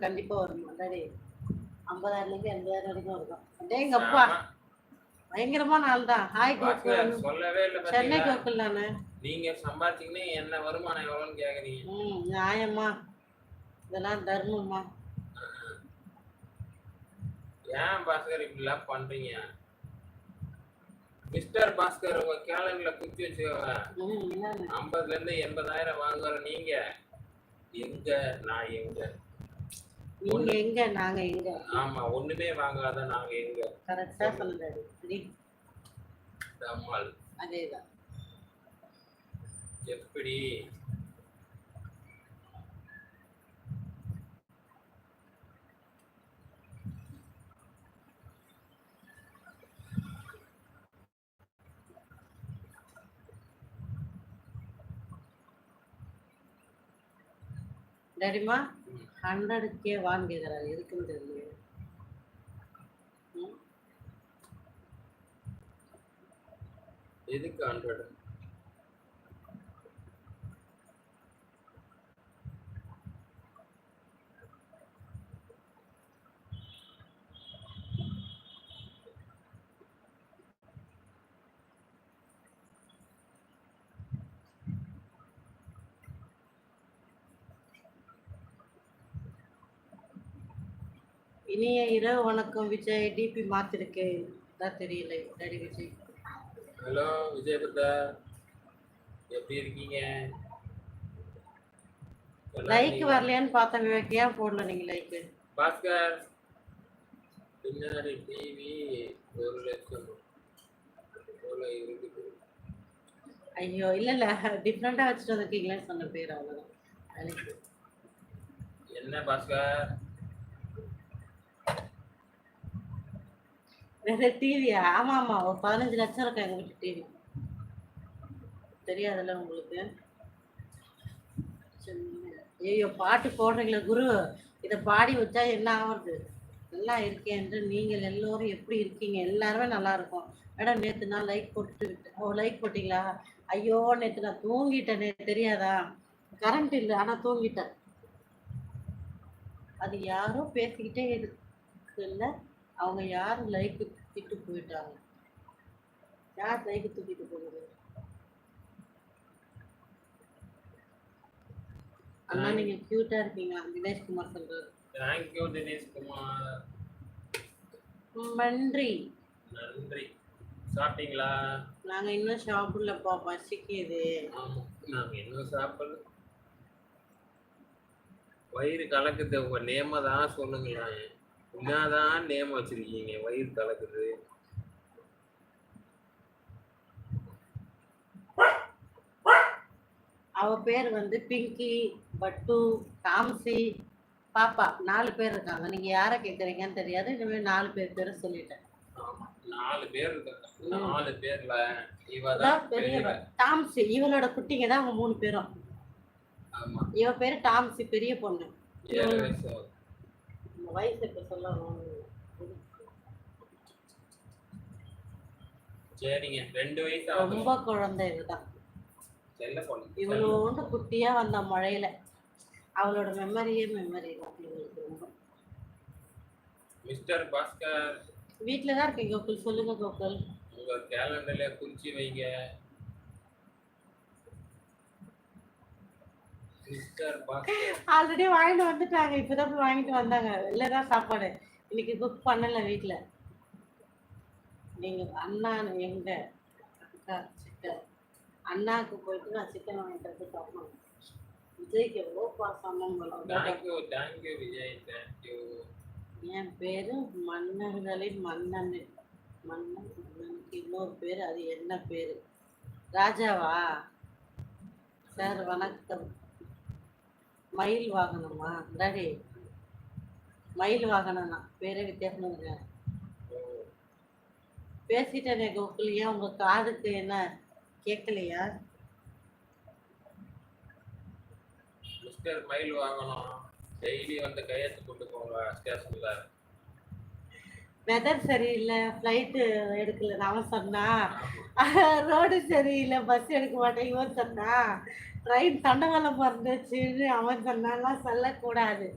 கண்டிப்பா வருமா. டாடி ஐம்பதாயிரம்லேருந்து எண்பதாயிரம் வரைக்கும் இருக்கும் டே எங்க அப்பா ஆமா. பயங்கரமான ஆள் தான். ஹாய் கோகுல் சொல்லவே இல்ல சென்னை கோகுல் நானு நீங்க சம்பாதிச்சீங்கன்னா என்ன வருமானம் எவ்வளவுன்னு கேக்குறீங்க. ம் நியாயமா. இதெல்லாம் தர்மமா. ஏன் பாஸ்கர் இப்படி எல்லாம் பண்றீங்க? மிஸ்டர் பாஸ்கர் உங்க கேலண்டர்ல குத்தி வச்சுக்கோங்க. ஐம்பதுல இருந்து எண்பதாயிரம் வாங்குற நீங்க. எங்க நான் எங்க? நீங்க எங்க நாங்க எங்க? ஆமா ஒண்ணுமே வாங்காத நாங்க எங்க? கரெக்டா நம்மால் அதேதான். எப்படி டாடிமா ஹண்ட்ரடுக்கே வாங்கிக்கிறார் கே வான்னு இருக்குன்னு தெரியல எதுக்கு ஹண்ட்ரட்? இனிய இரவு வணக்கம் விஜய். டிபி மாத்திருக்கு. தான் தெரியல. Daddy Vijay. Hello Vijay brother எப்படி இருக்கீங்க? லைக்? வரலையான்னு பார்த்தேன் விவேக் ஏன் போடல நீங்க லைக் பாஸ்கர் பின்னாடி டிவி ஒரு லட்சம். ஐயோ இல்ல இல்ல. டிஃப்ரெண்டா வச்சுட்டு வந்திருக்கீங்களேன்னு சொன்ன பேர் அவ்வளவுதான். என்ன பாஸ்கர்? டிவியா ஆமா ஆமா. ஒரு பதினஞ்சு லட்சம் இருக்கும் எங்க வீட்டு டிவி தெரியாதுல்ல உங்களுக்கு? ஐயோ பாட்டு போடுறீங்களே குரு. இதை பாடி வச்சா என்ன ஆகுறது? நல்லா இருக்கேன் என்று நீங்கள் எல்லோரும் எப்படி இருக்கீங்க? எல்லாருமே நல்லா இருக்கும். மேடம் நேற்று நான் லைக் போட்டுட்டு விட்டேன். ஓ லைக் போட்டிங்களா? ஐயோ நேற்று நான் தூங்கிட்டேன். தெரியாதா? கரண்ட் இல்லை ஆனால் தூங்கிட்டேன். அது யாரோ பேசிக்கிட்டே இருக்குல்ல? அவங்க யார் லைக் தூக்கிட்டு போயிட்டாங்க? யார் லைக் தூக்கிட்டு போகுது? அண்ணா நீங்க கியூட்டா இருக்கீங்க. தினேஷ்குமார் சொல்றாரு. Thank you Dinesh Kumar. நன்றி. நன்றி. சாப்பிட்டீங்களா? நாங்க இன்னும் சாப்பிடலப்பா பசிக்குது. நாங்க இன்னும் சாப்பிடல. வயிறு கலக்குது உங்க நேம தான் சொல்லுங்களேன். என்னதான் நேம் வச்சிருக்கீங்க? வயிறு கலக்குது. அவ பேர் வந்து பிங்கி பட்டு காம்சி பாப்பா. நாலு பேர் இருக்காங்க. நீங்க யாரை கேக்குறீங்கன்னு தெரியாது. இனிமே நாலு பேர் பேரை சொல்லிட்டேன். நாலு பேர் இருக்காங்க. நாலு பேர்ல இவ அதான் தான் பெரியவ. டாம்சி இவளோட குட்டிங்க தான் அவங்க மூணு பேரும். இவ பேரு டாம்சி பெரிய பொண்ணு. வயசு இப்ப சொல்லணும். சரிங்க. ரெண்டு வயசு ரொம்ப குழந்தை இதுதான் செல்ல பொண்ணு இவ்வளோண்டு குட்டியா வந்த மழையில அவளோட மெமரியே மெமரி ரொம்ப. மிஸ்டர் பாஸ்கர். வீட்டில தான் இருக்கீங்க கோகுல். சொல்லுங்க கோகுல். உங்க கேலண்டர்ல குறிச்சு வைங்க மிஸ்டர் பாஸ்கர் ஆல்ரெடி வாங்கிட்டு வந்துட்டாங்க. இப்பதான் போய் வாங்கிட்டு வந்தாங்க. வெளில தான் சாப்பாடு. இன்னைக்கு குக் பண்ணல வீட்ல. நீங்க அண்ணா எங்க? அக்கா சிக்கன் அண்ணாக்கு போயிட்டு நான் சிக்கன் வாங்கிட்டு வந்து விஜய்க்கு எவ்வளோ பாசம் thank you thank you Vijay. Thank you என் பேரு மன்னர்களின் மன்னன் மன்னன் மன்னனுக்கு இன்னொரு பேர் அது என்ன பேரு? ராஜாவா? சார் வணக்கம். மயில் வாகனமா? டாடி மயில் வாகனம்னா பேரே வித்தியாசமா பேசிட்டேனே கோகுல் உங்க காதுக்கு என்ன? கேட்கலையா? மிஸ்டர் மயில் வாங்கணும் டெய்லி வந்து கையெழுத்து கொண்டு போங்க ஸ்டேஷன்ல வெதர் சரியில்லை ஃப்ளைட்டு எடுக்கல அவன் சொன்னா. ரோடு சரியில்லை பஸ் எடுக்க மாட்டேன் இவன் சொன்னா. ட்ரெயின் தண்டவாளம் பிறந்துச்சுன்னு அவன் சொன்னாலாம் சொல்லக்கூடாது.